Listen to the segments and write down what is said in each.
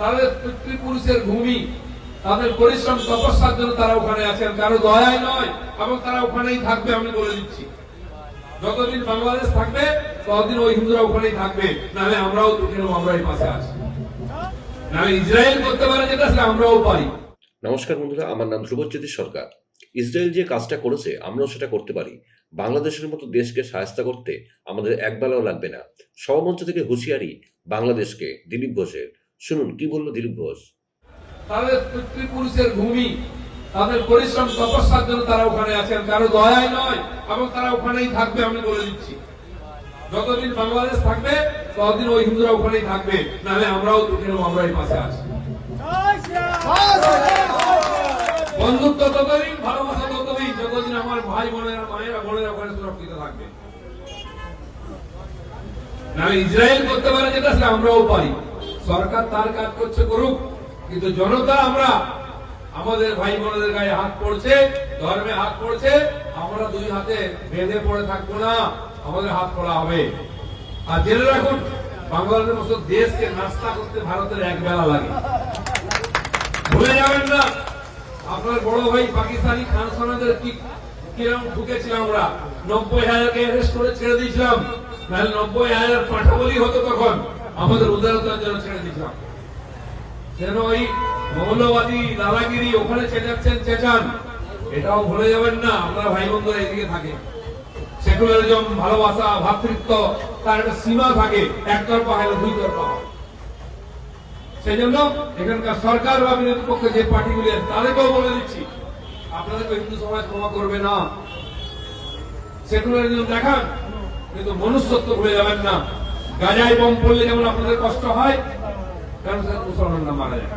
তাদের পিতৃপুরুষের ভূমি, তাদের পরিশ্রম, তপস্যার জন্য তারা ওখানে আছেন কারও দয়ায় নয়, এবং তারা ওখানেই থাকবে আমি বলে দিচ্ছি। যতদিন বাংলাদেশ থাকবে, ততদিন ওই হিন্দুরা ওখানেই থাকবে। নাহলে আমরাও তুলে নেব আমরা এই পাশে আছি। নাহলে ইসরায়েল করতে পারে যেটা, সেটা আমরাও পারি। নমস্কার বন্ধুরা, আমার নাম ধ্রুবজ্যোতি সরকার। ইসরায়েল যে কাজটা করেছে, আমরাও সেটা করতে পারি। বাংলাদেশের মতো দেশকে সাহায্য করতে আমাদের একবেলাও লাগবে না। সভামঞ্চ থেকে হুঁশিয়ারি বাংলাদেশকে, দিলীপ ঘোষের। শুনুন, কি বলল দিলীপ ঘোষ? তাদের পিতৃপুরুষের ভূমি, তাদের পরিশ্রম, তপস্যার জন্য তারা ওখানে আছেন কারও নয়, এবং তারা ওখানেই থাকবে আমি বলে দিচ্ছি। যতদিন বাংলাদেশ থাকবে, ততদিন ওই হিন্দুরা ওখানেই থাকবে। নাহলে আমরাও তুলে নেব আমরা এই পাশে আছি। বন্ধুত্ব ততদিন, ভালোবাসা ততদিন, যতদিন আমার ভাই বোনেরা, মায়েরা, বোনেরা ওখানে সুরক্ষিত থাকবে। নাহলে ইসরায়েল করতে পারে যেটা, সেটা আমরাও পারি। সরকার তার কাজ করছে করুক, কিন্তু জনতা আমরা, আমাদের ভাই বোনদের গায়ে হাত পড়ছে, ধর্মে হাত পড়ছে, আমরা দুই হাতে বেঁধে পড়ে থাকব না, আমাদের হাত পড়া হবে। আর জেনে রাখুন, বাংলাদেশের মতো দেশকে নাস্তা করতে ভারতের এক বেলা লাগে। ভুলে যাবেন না, আপনার বড় ভাই পাকিস্তানি খান সোনাদের কি কিরম ঢুকেছিলাম আমরা? নব্বই হাজারকে অ্যারেস্ট করে ছেড়ে দিয়েছিলাম। তাহলে নব্বই হাজার পাঠাবলি হতো তখন। আমাদের উদারতার জন্য ছেড়ে দিয়েছিলাম। যেন ওই মৌলবাদী দাদাগিরি ওখানে চেঁচাচ্ছেন, চেঁচান? এটাও ভুলে যাবেন না, আপনারা ভাই বন্ধুরা এদিকে থাকে সেকুলারিজম, ভালোবাসা, ভ্রাতৃত্ব, তার একটা সীমা থাকে, একতরফা হয় দুই তরফা হয়। সেই জন্য এখানকার সরকার বা বিরোধী পক্ষে যে পার্টিগুলি আছে, তাদেরকেও বলে দিচ্ছি আপনাদেরকে হিন্দু সমাজ ক্ষমা করবে না। সেকুলারিজম দেখান, কিন্তু মনুষ্যত্ব ভুলে যাবেন না। গাজায় বম পড়লে যেমন আপনাদের কষ্ট হয় মুসলমানরা মারা যায়।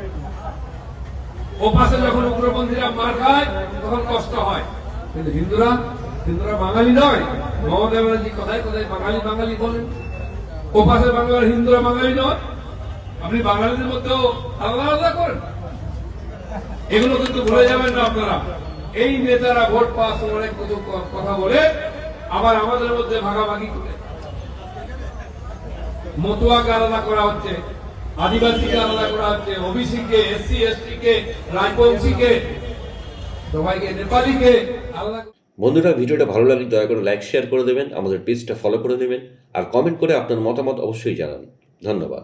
ও পাশে যখন উগ্রপন্থীরা মার খায়, তখন কষ্ট হয়। কিন্তু হিন্দুরা হিন্দুরা বাঙালি নয়। কোথায় কোথায় বাঙালি বাঙালি বলেন? বাংলার হিন্দুরা বাঙালি নয়। আপনি বাঙালিদের মধ্যেও আলাদা আলাদা করেন। এগুলো কিন্তু ভুলে যাবেন না আপনারা। এই নেতারা ভোট সময় অনেক কথা বলে, আবার আমাদের মধ্যে ভাগাভাগি করে। মতুয়াকে আলাদা করা হচ্ছে, আদিবাসীকে আলাদা করা হচ্ছে ওবিসি কে এসসি এসটি কে রাজবংশী কে সবাইকে, নেপালিকে আলাদা বন্ধুরা, ভিডিওটা ভালো লাগলে দয়া করে লাইক, শেয়ার করে দেবেন, আমাদের পেজটা ফলো করে দেবেন, আর কমেন্ট করে আপনার মতামত অবশ্যই জানান। ধন্যবাদ।